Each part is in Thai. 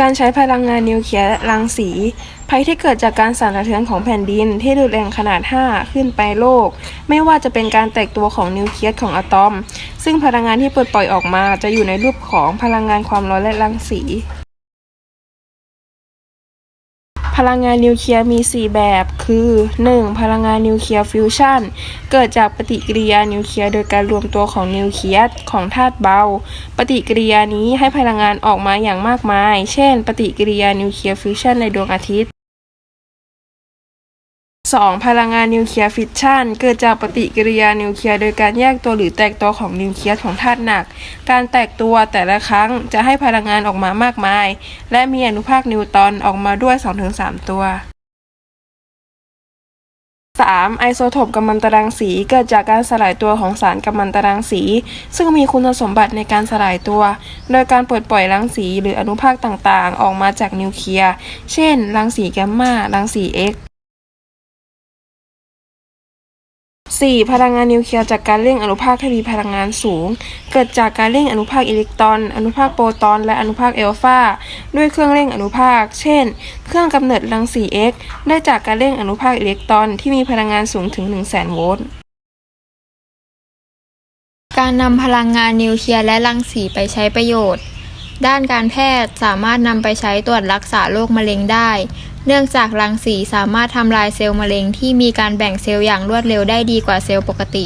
การใช้พลังงานนิวเคลียร์และรังสี ภัยที่เกิดจากการสั่นสะเทือนของแผ่นดินที่รุนแรงขนาด 5 ขึ้นไปโลก ไม่ว่าจะเป็นการแตกตัวของนิวเคลียสของอะตอม ซึ่งพลังงานที่ปลดปล่อยออกมาจะอยู่ในรูปของพลังงานความร้อนและรังสี พลังงานนิวเคลียร์มี 4 แบบ คือ 1. พลังงานนิวเคลียร์ฟิวชันเกิดจากปฏิกิริยานิวเคลียร์โดยการรวมตัวของนิวเคลียสของธาตุเบา ปฏิกิริยานี้ให้พลังงานออกมาอย่างมากมาย เช่น ปฏิกิริยานิวเคลียร์ฟิวชันในดวงอาทิตย์ 2. พลังงานนิวเคลียร์ฟิชชันเกิดจากปฏิกิริยานิวเคลียร์โดยการแยกตัวหรือแตกตัวของนิวเคลียสของธาตุหนัก การแตกตัวแต่ละครั้งจะให้พลังงานออกมามากมาย และมีอนุภาคนิวตรอนออกมาด้วย 2-3 ตัว 3. ไอโซโทปกัมมันตรังสีเกิดจากการสลายตัวของสารกัมมันตรังสี ซึ่งมีคุณสมบัติในการสลายตัว โดยการปลดปล่อยรังสีหรืออนุภาคต่างๆ ออกมาจากนิวเคลียร์ เช่น รังสีแกมมา รังสี X 4. พลังงานนิวเคลียร์จากการเร่งอนุภาคให้มีพลังงานสูง เกิดจากการเร่งอนุภาคอิเล็กตรอน อนุภาคโปรตอน และอนุภาคเอลฟาด้วยเครื่องเร่งอนุภาค เช่น เครื่องกำเนิดรังสี X ได้จากการเร่งอนุภาคอิเล็กตรอนที่มีพลังงานสูงถึง 100,000 โวลต์การนำพลังงานนิวเคลียร์และรังสีไปใช้ประโยชน์ ด้านการแพทย์สามารถนำไปใช้ตรวจรักษาโรคมะเร็งได้ เนื่องจากรังสีสามารถทำลายเซลล์มะเร็งที่มีการแบ่งเซลล์อย่างรวดเร็วได้ดีกว่าเซลล์ปกติ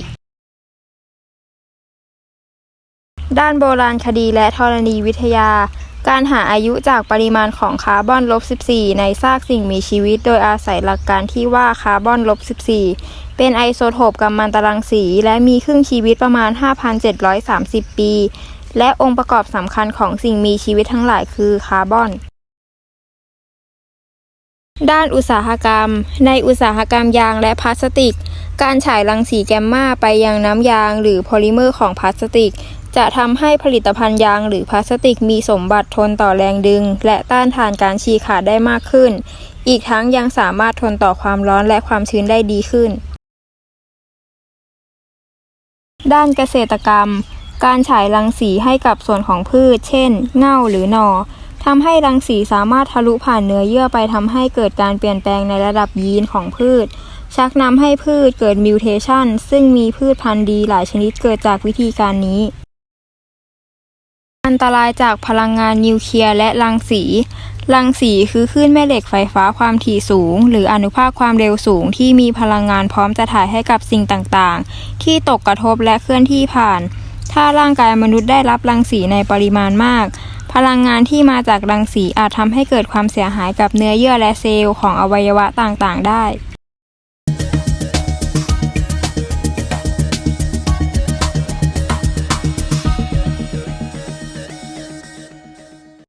ด้านโบราณคดีและธรณีวิทยา การหาอายุจากปริมาณของคาร์บอนลบ14 ในซากสิ่งมีชีวิต โดยอาศัยหลักการที่ว่าคาร์บอนลบ14 เป็นไอโซโทปกัมมันตรังสี และมีครึ่งชีวิตประมาณ 5,730 ปี และองค์ประกอบสำคัญของสิ่งมีชีวิตทั้งหลายคือคาร์บอน ด้านอุตสาหกรรม ในอุตสาหกรรมยางและพลาสติก การฉายรังสีแกมมาไปยังน้ำยางหรือโพลิเมอร์ของพลาสติก จะทำให้ผลิตภัณฑ์ยางหรือพลาสติกมีสมบัติทนต่อแรงดึง และต้านทานการฉีกขาดได้มากขึ้น อีกทั้งยังสามารถทนต่อความร้อนและความชื้นได้ดีขึ้นด้านเกษตรกรรม การฉายรังสีให้กับส่วนของพืช เช่น เง่าหรือหน่อทำให้รังสีสามารถทะลุผ่านเนื้อเยื่อไปทำให้เกิดการเปลี่ยนแปลงในระดับยีนของพืช ชักนำให้พืชเกิดมิวเทชันซึ่งมีพืชพันธุ์ดีหลายชนิดเกิดจากวิธีการนี้ อันตรายจากพลังงานนิวเคลียร์และรังสี รังสีคือคลื่นแม่เหล็กไฟฟ้าความถี่สูง หรืออนุภาคความเร็วสูงที่มีพลังงานพร้อมจะถ่ายให้กับสิ่งต่างๆ ที่ตกกระทบและเคลื่อนที่ผ่าน ถ้าร่างกายมนุษย์ได้รับรังสีในปริมาณมาก พลังงานที่มาจากรังสีอาจทำให้เกิดความเสียหายกับเนื้อเยื่อและเซลล์ของอวัยวะต่างๆ ได้